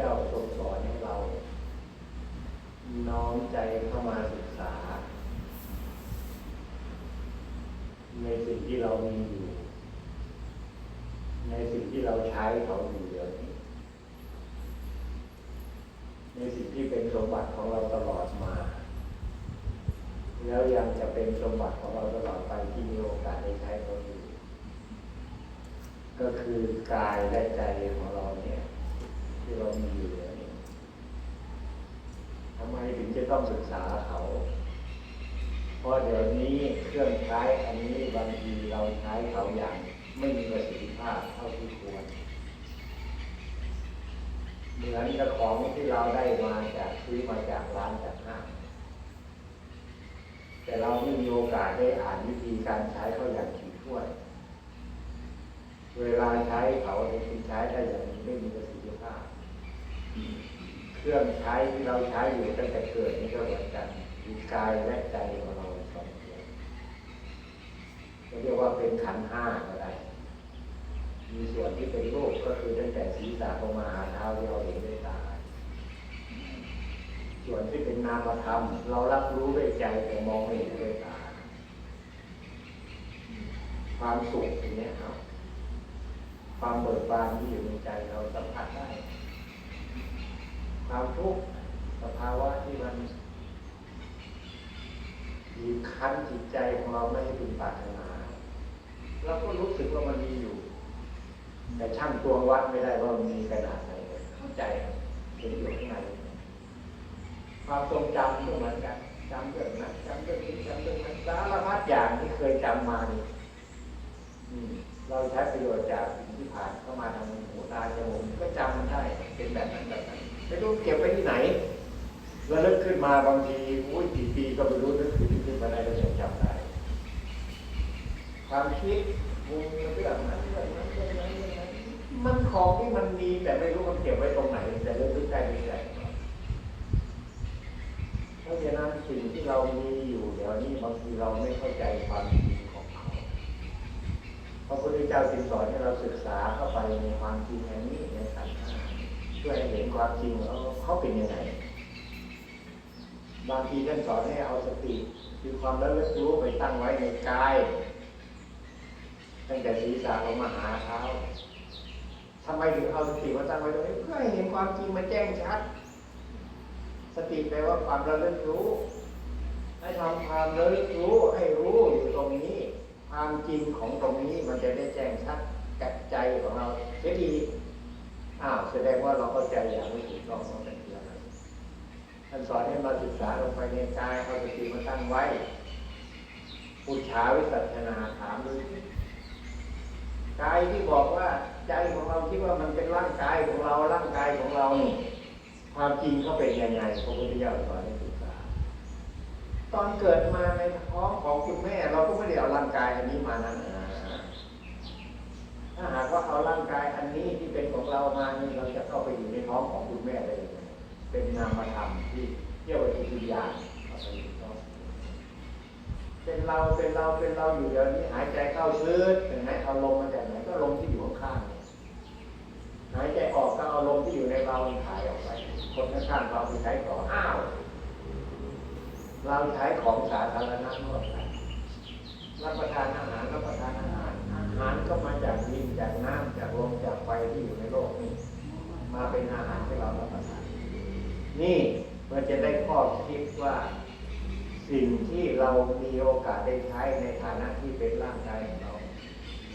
เจ้าทรงสอนให้เรา น้อมใจเข้ามาศึกษา ในสิ่งที่เรามีอยู่ ในสิ่งที่เราใช้เขาอยู่เดี๋ยวนี้ในสิ่งที่เป็นสมบัติของเราตลอดมา แล้วยังจะเป็นสมบัติของเราตลอดไปที่มีโอกาสได้ใช้เขาอยู่ก็คือกายและใจของเราเนี่ย ที่เรามีอยู่เดี๋ยวทำไมถึงจะต้องศึกษาเขา เพราะเดี๋ยวนี้เครื่องใช้อันนี้บางทีเราใช้เขาอย่าง ไม่มีประสิทธิภาพเท่าที่ควร เหมือนกับของที่เราได้มาจากซื้อมาจากร้านจากห้างแต่เราไม่มีโอกาสได้อ่านวิธีการใช้เขาอย่างถี่ถ้วน เวลาใช้เขาในที่ใช้ได้อย่างไม่มีประสิทธิภาพ เครื่องใช้ที่เราใช้อยู่ตั้งแต่เกิดนี่ก็เหมือนกันคือกายและใจของเราสองส่วนเรียกว่าเป็นขันธ์ห้าก็ได้มีส่วนที่เป็นรูปก็คือตั้งแต่ศีรษะลงมาหาเท้าที่เราเห็นด้วยตา ส่วนที่เป็นนามธรรม เรารับรู้ด้วยใจแต่มองไม่เห็นด้วยตา ความสุขอย่างนี้ครับ ความเบิกบานที่อยู่ในใจเราสัมผัสได้ ความทุกข์สภาวะที่มันบีบคั้นจิตใจของเราไม่ให้เป็นปรารถนาเราก็รู้สึกว่ามันมีอยู่ แต่ช่างตวงวัดไม่ได้ว่ามันมีขนาดไหนเข้าใจเห็นอยู่ข้างในความทรงจำก็เหมือนกันจำเรื่องนั้นจำเรื่องนี้จำเรื่องนั้นสารพัดอย่างที่เคยจำมานี่อืมเราใช้ประโยชน์จากสิ่งที่ผ่านเข้ามาทางหูตาจมูกก็จำมันได้ เป็นแบบนั้นแบบนั้น ไม่รู้เก็บไว้ที่ไหนระลึกขึ้นมาบางทีอุ้ยกี่ปีก็ไม่รู้นึกถึงขึ้นมาได้ก็ยังจำได้ความคิดมุมเรื่องนั้นเรื่องนั้นเรื่องนั้นมันของที่มันมีแต่ไม่รู้มันเก็บไว้ตรงไหน แต่เระลึกได้ไม่ได้เพราะฉะนั้นสิ่งที่เรามีอยู่เดี๋ยวนี้บางทีเราไม่เข้าใจความจริงของเขาพระพุทธเจ้าจึงสอนให้เราศึกษาเข้าไปในความจริงแห่งนี้ในขันธ์ เพื่อให้เห็นความจริงว่าเขาเป็นยังไง บางทีท่านสอนให้เอาสติคือความระลึกรู้ไปตั้งไว้ในกาย ตั้งแต่ศีรษะลงมาหาเท้าทำไมถึงเอาสติมาตั้งไว้ตรงนี้เพื่อให้เห็นความจริงมันแจ้งชัด สติแปลว่าความระลึกรู้ ให้ทำความระลึกรู้ให้รู้อยู่ตรงนี้ ความจริงของตรงนี้มันจะได้แจ้งชัดกับใจของเราเสียดีอ้าวแสดงว่าเราเข้าใจอย่างไม่ถูกต้องมันเป็นอย่างไร ท่านสอนให้มาศึกษาลงไปในกายเอาสติมาตั้งไว้ปุจฉาวิสัชนาถามดูกายที่บอกว่าใจของเราคิดว่ามันเป็นร่างกายของเราร่างกายของเรานี่ความจริงเขาเป็นยังไงพระพุทธเจ้าสอนให้ศึกษา ตอนเกิดมาในท้องของคุณแม่ เราก็ไม่ได้เอาร่างกายอันนี้มานั้นนะถ้าหากว่าเอาร่างกายอันนี้ที่เป็นของเรามานี่เราจะเข้าไปอยู่ในท้องของคุณแม่ได้ยังไงเป็นนามธรรมที่ ยาจิตวิญาณเป็นเราเป็นเราเป็นเราอยู่เดี๋ยวนี้หายใจเข้าชื้นเห็นไหมเอาลมมาจากไหนก็ลมที่อยู่ข้างหายใจออกก็เอาลมที่อยู่ในเราถ่ายออกไป คนข้างๆเราไปใช้ต่ออ้าว เราใช้ของสาธารณะร่วมกันรับประทานอาหารรับประทานอาหาร อาหารก็มาจากดินจากน้ำจากลมจากไฟที่อยู่ในโลกนี้ มาเป็นอาหารที่เรารับประทาน นี่ มันจะได้ข้อคิดว่าสิ่งที่เรามีโอกาสได้ใช้ในฐานะที่เป็นร่างกายของเรา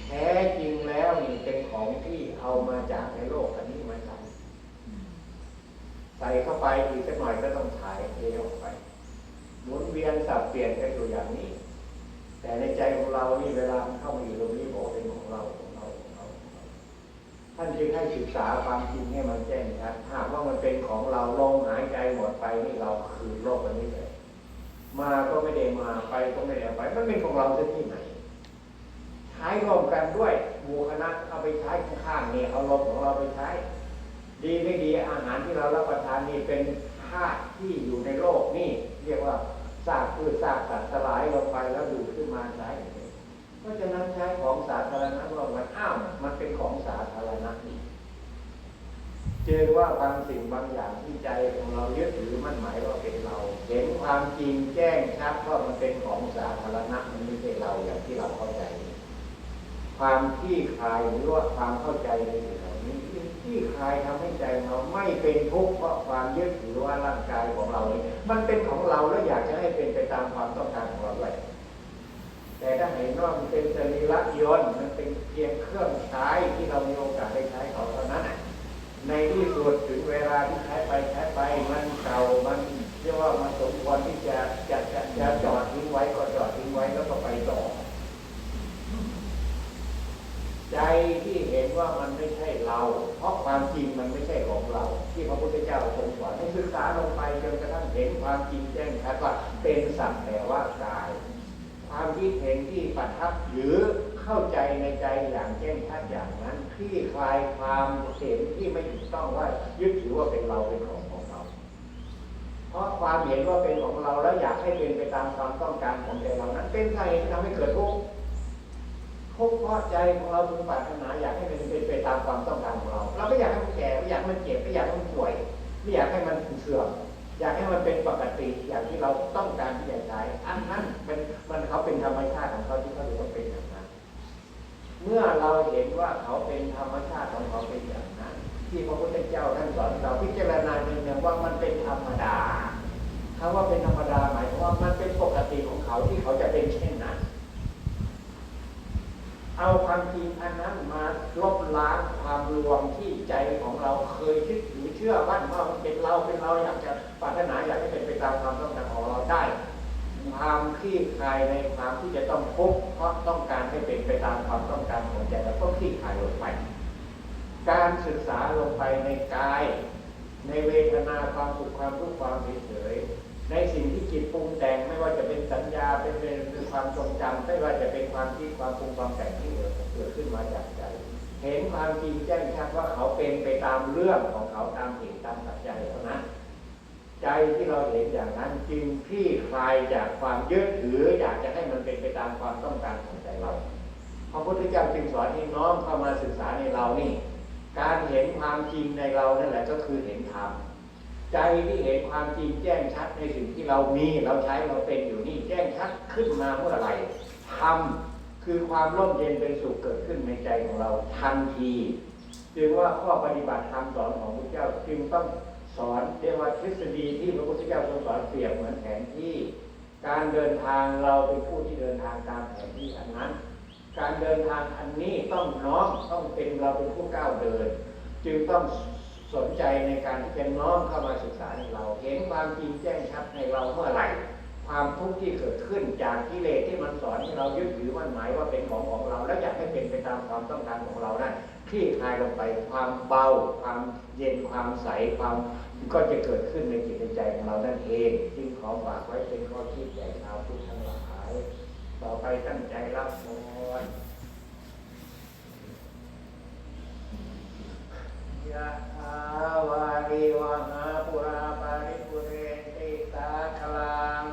แท้จริงแล้วนี่เป็นของที่เอามาจากในโลกอันนี้มาใส่ใส่เข้าไปอีกสักหน่อยก็ต้องถ่ายเทออกไปหมุนเวียนสับเปลี่ยนกันอยู่อย่างนี้ แต่ในใจของเรานี่เวลาเข้ามาอยู่ตรงนี้ ท่านจึงให้ศึกษาความจริงให้มันแจ้งชัดหากว่ามันเป็นของเราลมหายใจหมดไปนี่เราคืนโลกอันนี้เลยมาก็ไม่ได้มาไปก็ไม่ได้ไป มันเป็นของเราจะที่ไหนใช้ร่วมกันด้วยหมู่คณะเอาไปใช้ข้างๆนี่เอาลมของเราไปใช้ ดีไม่ดีอาหารที่เรารับประทานนี่เป็นธาตุที่อยู่ในโลกนี่ เรียกว่าซากพืชซากสัตว์สลายลงไปแล้วดูดขึ้นมาใช้ เพราะฉะนั้นใช้ของสาธารณะร่วมกันอ้าวมันเป็นของสาธารณะนี่เจึงว่าบางสิ่งบางอย่างที่ใจของเรายึดถือมั่นหมายว่าเป็นเรา เห็นความจริงแจ้งชัดว่ามันเป็นของสาธารณะมันไม่ใช่เราอย่างที่เราเข้าใจ ความที่คลายหรือว่าความเข้าใจในสิ่งเหล่านี้ที่คลายทำให้ใจเราไม่เป็นทุกข์เพราะความยึดถือว่าร่างกายของเราเนี้มันเป็นของเราแล้วอยากจะให้เป็นไปตามความต้องการของเราด้วย แต่ถ้าเห็นว่ามันเป็นสรีระยนต์มันเป็นเพียงเครื่องใช้ที่เรามีโอกาสได้ใช้เขาเท่านั้นในที่สุดถึงเวลาที่ใช้ไปใช้ไปมันเก่ามันเรียกว่ามันสมควรที่จะจะจะจะจอดทิ้งไว้ก็จอดทิ้งไว้แล้วก็ไปต่อ ใจที่เห็นว่ามันไม่ใช่เรา เพราะความจริงมันไม่ใช่ของเรา ที่พระพุทธเจ้าทรงสอนให้ศึกษาลงไปจนกระทั่งเห็นความจริงแจ้งชัดว่าเป็นสัตว์แต่ว่ากาย ความคิดเห็นที่ประทับหรือเข้าใจในใจอย่างแจ้งชัดอย่างนั้นคลี่คลายความเห็นที่ไม่ถูกต้องว่ายึดถือว่าเป็นเราเป็นของของเรา เพราะความเห็นว่าเป็นของเราแล้วอยากให้เป็นไปตามความต้องการของใจเรานั้น เป็นสาเหตุที่ทำให้เกิดทุกข์ทุกข์เพราะใจของเราถึงปรารถนาอยากให้มันเป็นไปตามความต้องการของเรา เราไม่อยากให้มันแก่ไม่อยากให้มันเจ็บไม่อยากให้มันป่วยไม่อยากให้มันเสื่อม อยากให้มันเป็นปกติอย่างที่เราต้องการที่จะใช้อันนั้นเป็นมันเขาเป็นธรรมชาติของเขาที่เขาจะต้องเป็นอย่างนั้น เมื่อเราเห็นว่าเขาเป็นธรรมชาติของเขาเป็นอย่างนั้น ที่พระพุทธเจ้าท่านสอนเราพิจารณาเนืองว่ามันเป็นธรรมดาคำว่าเป็นธรรมดาหมายถึงว่ามันเป็นปกติของเขาที่เขาจะเป็นเช่นนั้น เอาความจริงอันนั้นมาลบล้างความรวมที่ใจของเราเคยคิด ชื่อมั่นว่ามันเป็นเราเป็นเราอยากจะปรารถนาอยากให้เป็นไปตามความต้องการของเราได้ ความคลี่คลายในความที่จะต้องทุกข์เพราะต้องการให้เป็นไปตามความต้องการของใจแล้วก็คลี่คลายลงไป การศึกษาลงไปในกาย ในเวทนาความสุขความทุกข์ความเฉยในสิ่งที่จิตปรุงแต่งไม่ว่าจะเป็นสัญญาเป็นเป็นคือความทรงจำไม่ว่าจะเป็นความคิดความปรุงความแต่งที่เกิดขึ้นมาจากใจ เห็นความจริงแจ้งชัดว่าเขาเป็นไปตามเรื่องของเขาตามเหตุตามปัจจัยเท่านั้นใจที่เราเห็นอย่างนั้นจึงคลี่คลายจากความยึดถืออยากจะให้มันเป็นไปตามความต้องการของใจเราพระพุทธเจ้าจึงสอนให้น้อมเข้ามาศึกษาในเรานี่ การเห็นความจริงในเรานั่นแหละก็คือเห็นธรรมใจที่เห็นความจริงแจ้งชัดในสิ่งที่เรามีเราใช้เราเป็นอยู่นี่แจ้งชัดขึ้นมาเมื่อไหร่ธรรม คือความร่มเย็นเป็นสุขเกิดขึ้นในใจของเราทันทีจึงว่าข้อปฏิบัติธรรมสอนของพระเจ้าจึงต้องสอนเรียกว่าทฤษฎีที่พระพุทธเจ้าทรงสอนเปรียบเหมือนแผนที่ การเดินทางเราเป็นผู้ที่เดินทางตามแผนที่อันนั้น การเดินทางอันนี้ต้องน้อมต้องเป็นเราเป็นผู้ก้าวเดิน จึงต้องสนใจในการที่จะน้อมเข้ามาศึกษาในเรา เห็นความจริงแจ้งชัดในเราเมื่อไหร่ ความทุกข์ที่เกิดขึ้นจากกิเลสที่มันสอนให้เรายึดถือมันหมายว่าเป็นของของเรา แล้วอยากให้เป็นไปตามความต้องการของเรานั้นคลี่คลายลงไปความเบา ความเย็นความใสความก็จะเกิดขึ้นในจิตในใจของเรานั่นเองจึงขอฝากไว้เป็นข้อคิดใหญ่ชาวพุทธทั้งหลายต่อไปตั้งใจรับพรยะถาวาริวหาปุราปาริปุเรติสาคลัง